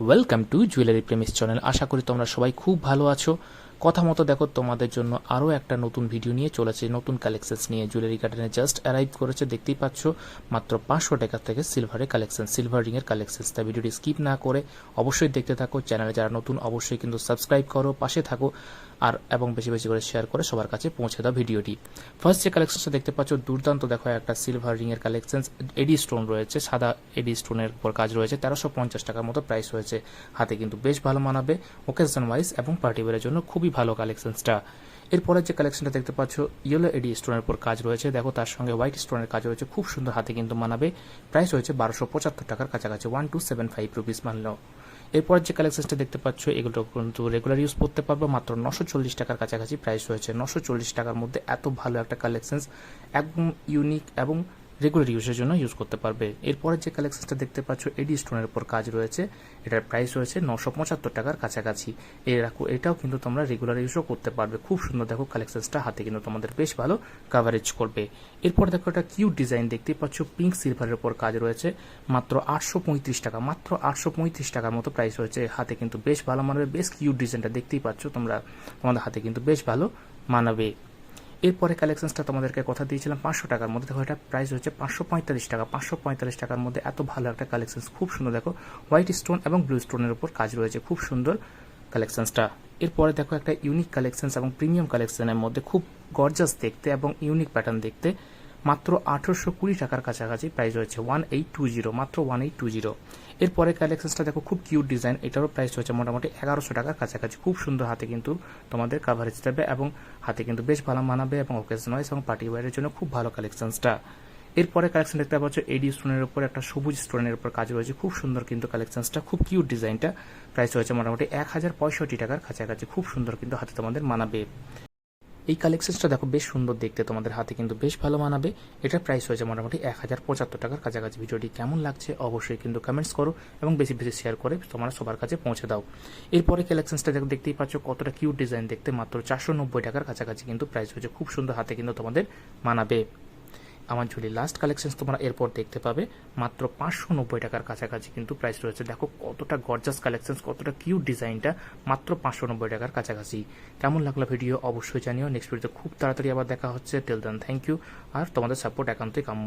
Welcome to jewellery premise channel আশা করি তোমরা সবাই খুব ভালো আছো। কথা মতো দেখো, তোমাদের জন্য আরও একটা নতুন ভিডিও নিয়ে চলেছে। নতুন কালেকশনস নিয়ে জুয়েলারি গার্ডেনে জাস্ট অ্যারাইভ করেছে। দেখতেই পাচ্ছ, মাত্র পাঁচশো টাকার থেকে সিলভারের কালেকশন সিলভার রিংয়ের কালেকশনস তাই ভিডিওটি স্কিপ না করে অবশ্যই দেখতে থাকো। চ্যানেলে যারা নতুন, অবশ্যই কিন্তু সাবস্ক্রাইব করো, পাশে থাকো। আর এবং বেশি বেশি করে শেয়ার করে সবার কাছে পৌঁছে দাও ভিডিওটি। ফার্স্ট যে কালেকশনটা দেখতে পাচ্ছ, দুর্দান্ত দেখো, একটা সিলভার রিংয়ের কালেকশন এডি স্টোন রয়েছে, সাদা এডি স্টোনের উপর কাজ রয়েছে, তেরোশো পঞ্চাশ টাকার মতো প্রাইস রয়েছে। হাতে কিন্তু বেশ ভালো মানাবে ওকেশন ওয়াইজ এবং পার্টি ওয়ারের জন্য খুবই ভালো কালেকশনসটা এরপরে যে কালেকশনটা দেখতে পাচ্ছ ইয়েলো এডি স্টোনের উপর কাজ রয়েছে, দেখো তার সঙ্গে হোয়াইট স্টোনের কাজ রয়েছে, খুব সুন্দর হাতে কিন্তু মানাবে। প্রাইস রয়েছে বারোশো পঁচাত্তর টাকার কাছাকাছি one two seven five rupees মানলেও এরপর যে কালেকশনটা দেখতে পাচ্ছ, এগুলো কিন্তু রেগুলার ইউজ করতে পারব। মাত্র নশো চল্লিশ টাকার কাছাকাছি প্রাইস হয়েছে নশো চল্লিশ টাকার মধ্যে এত ভালো একটা কালেকশন একদম ইউনিক এবং রেগুলার ইউজের জন্য ইউজ করতে পারবে। এরপরে যে কালেকশনটা দেখতে পাচ্ছ এডি স্টোনের উপর কাজ রয়েছে। এটার প্রাইস রয়েছে নশো পঁচাত্তর টাকার কাছাকাছি। এটাও কিন্তু তোমরা রেগুলার ইউজও করতে পারবে। খুব সুন্দর দেখো কালেকশনসটা হাতে কিন্তু তোমাদের বেশ ভালো কাভারেজ করবে। এরপর দেখো একটা কিউট ডিজাইন দেখতেই পাচ্ছ পিঙ্ক সিলভারের উপর কাজ রয়েছে। মাত্র আটশো পঁয়ত্রিশ টাকা, মাত্র আটশো পঁয়ত্রিশ টাকার মতো প্রাইস রয়েছে। হাতে কিন্তু বেশ ভালো মানাবে, বেশ কিউট ডিজাইনটা দেখতেই পাচ্ছ তোমরা। তোমাদের হাতে কিন্তু বেশ ভালো মানাবে। এরপরে কালেকশনসটা তোমাদেরকে কথা দিয়েছিলাম, পাঁচশো টাকার মধ্যে। দেখো, এটা প্রাইস হচ্ছে পাঁচশো পঁয়তাল্লিশ টাকা। পাঁচশো পঁয়তাল্লিশ টাকার মধ্যে এত ভালো একটা কালেকশন খুব সুন্দর, দেখো হোয়াইট স্টোন এবং ব্লু স্টোনের উপর কাজ রয়েছে। খুব সুন্দর কালেকশনসটা। এরপরে দেখো, একটা ইউনিক কালেকশনস এবং প্রিমিয়াম কালেকশনের মধ্যে খুব গর্জাস দেখতে এবং ইউনিক প্যাটার্ন দেখতে মাত্র আঠারোশো কুড়ি টাকার কাছাকাছি প্রাইস রয়েছে ওয়ান এইট টু জিরো মাত্র ওয়ান এইট টু জিরো এরপরে কালেকশনসটা দেখো, খুব কিউট ডিজাইন এটারও প্রাইস রয়েছে মোটামুটি এগারোশো টাকার কাছাকাছি। খুব সুন্দর হাতে কিন্তু তোমাদের কাভারেজ দেবে এবং হাতে কিন্তু বেশ ভালো মানাবে এবং ওকেশন ওয়াইজ এবং পার্টি ওয়ারের জন্য খুব ভালো কালেকশনসটা এরপরে কালেকশন দেখতে পাচ্ছ এডি স্টোনের উপর, একটা সবুজ স্টোনের উপর কাজ রয়েছে, খুব সুন্দর কিন্তু কালেকশনসটা খুব কিউট ডিজাইনটা প্রাইস রয়েছে মোটামুটি এক হাজার পঁয়ষট্টি টাকার কাছাকাছি, খুব সুন্দর কিন্তু হাতে তোমাদের মানাবে। এই কালেকশনটা দেখো, বেশ সুন্দর দেখতে। তোমাদের হাতে কিন্তু বেশ ভালো মানাবে। এটার প্রাইস হয়েছে মোটামুটি এক হাজার পঁচাত্তর টাকার কাছাকাছি। ভিডিওটি কেমন লাগছে অবশ্যই কিন্তু কমেন্টস করো এবং বেশি বেশি শেয়ার করে তোমরা সবার কাছে পৌঁছে দাও। এরপরে কালেকশনসটা দেখো, দেখতেই পাচ্ছ কতটা কিউট ডিজাইন দেখতে। মাত্র চারশো নব্বই টাকার কাছাকাছি কিন্তু প্রাইস হয়েছে। খুব সুন্দর হাতে কিন্তু তোমাদের মানাবে। আমার ঝুলি লাস্ট কালেকশন তোমরা এরপর দেখতে পাবে। মাত্র পাঁচশো নব্বই টাকার কাছাকাছি কিন্তু প্রাইস রয়েছে। দেখো কতটা গর্জাস কালেকশন কতটা কিউট ডিজাইনটা মাত্র পাঁচশো নব্বই টাকার কাছাকাছি। কেমন লাগল ভিডিও অবশ্যই জানিও। নেক্সট ভিডিওতে খুব তাড়াতাড়ি আবার দেখা হচ্ছে। টেল দেন থ্যাংক ইউ আর তোমাদের সাপোর্ট একান্তই কাম্য।